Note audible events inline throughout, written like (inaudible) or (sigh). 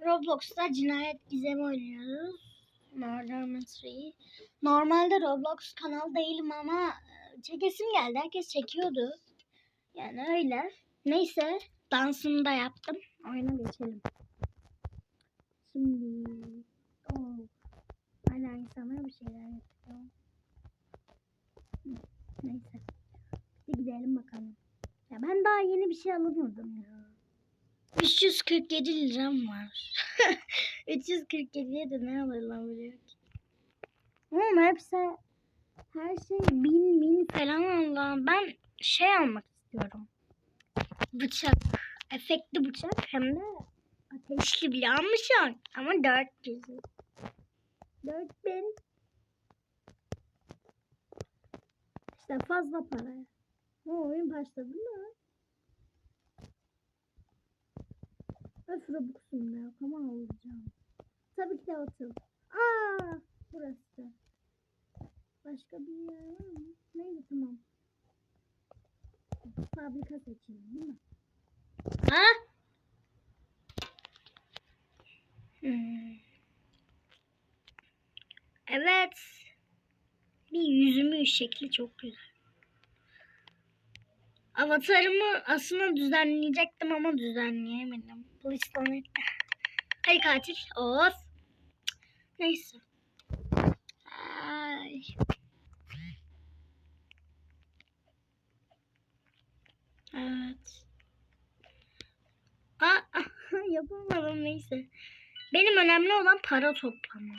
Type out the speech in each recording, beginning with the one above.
Roblox'ta cinayet gizemi oynuyoruz. Murder Mystery. Normalde Roblox kanal değilim ama e, çekesim geldi. Herkes çekiyordu. Yani öyle. Neyse dansını da yaptım. Oyuna geçelim. Şimdi oh, hala insanlar bir şeyler yapıyor. Neyse. Hadi gidelim bakalım. Ya ben daha yeni bir şey alamadım ya. 347 liram var. (laughs) 347'ye de ne alınabiliyor ki? Oğlum hepsi her şey bin bin falan Allah'ım. Ben şey almak istiyorum. Bıçak. Efektli bıçak hem de ateşli bile almışım. Ama 400. 4000. İşte fazla para. O oyun başladı mı? Öf Robux'um ya. Tamam olacağım. Tabii ki de atıl. Aa, burası. Başka bir yer var mı? Neyse tamam. Fabrika seçelim değil mi? Ha? Hmm. Evet. Bir yüzümün şekli çok güzel. Avatarımı aslında düzenleyecektim ama düzenleyemedim. Bana etti. Ay katil. Of. Neyse. Ay. Evet. Aa, (laughs) yapamadım neyse. Benim önemli olan para toplamam.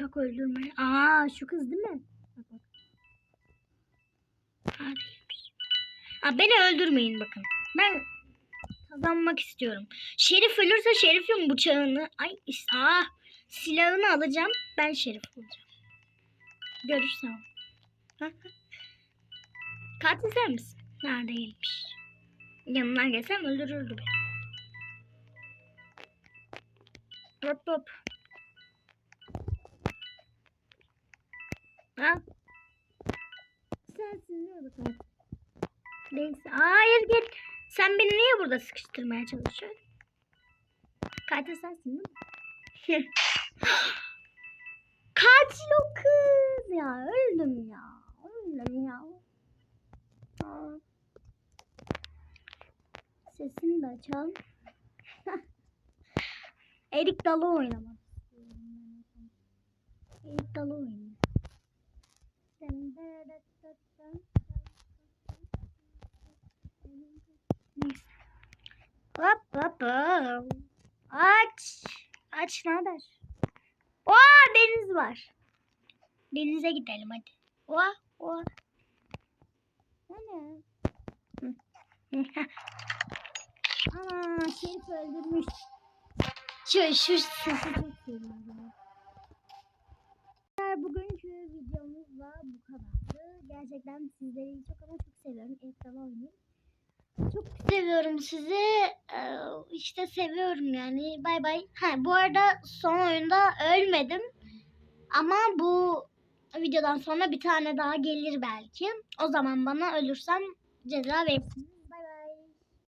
Bıçak öldürme. Aa şu kız değil mi? Bak bak. Aa, beni öldürmeyin bakın. Ben kazanmak istiyorum. Şerif ölürse Şerif'in bıçağını ay aa, silahını alacağım. Ben Şerif olacağım. Görürsem. (laughs) Katil sen misin? Neredeymiş? Yanından gelsem öldürürdü beni. Hop hop. Ha? Sensin ne bakalım. Değilsin. Hayır git. Sen beni niye burada sıkıştırmaya çalışıyorsun? Katil sensin değil mi? (laughs) Katil o kız ya. Öldüm ya. Öldüm ya. Sesini de açalım. (laughs) Erik Dalı oynamak. Erik Dalı oynayayım. Hop hop hop. Aç. Aç ne haber? Oha deniz var. Denize gidelim hadi. Oha oha. Ne? (laughs) Ana Şerif öldürmüş. Şu, şu sesi çok. Arkadaşlar, Gerçekten sizleri çok ama çok seviyorum. Ekran oynayayım. Çok seviyorum sizi. Ee, işte seviyorum yani. Bay bay. Ha bu arada son oyunda ölmedim. Ama bu videodan sonra bir tane daha gelir belki. O zaman bana ölürsem ceza versin.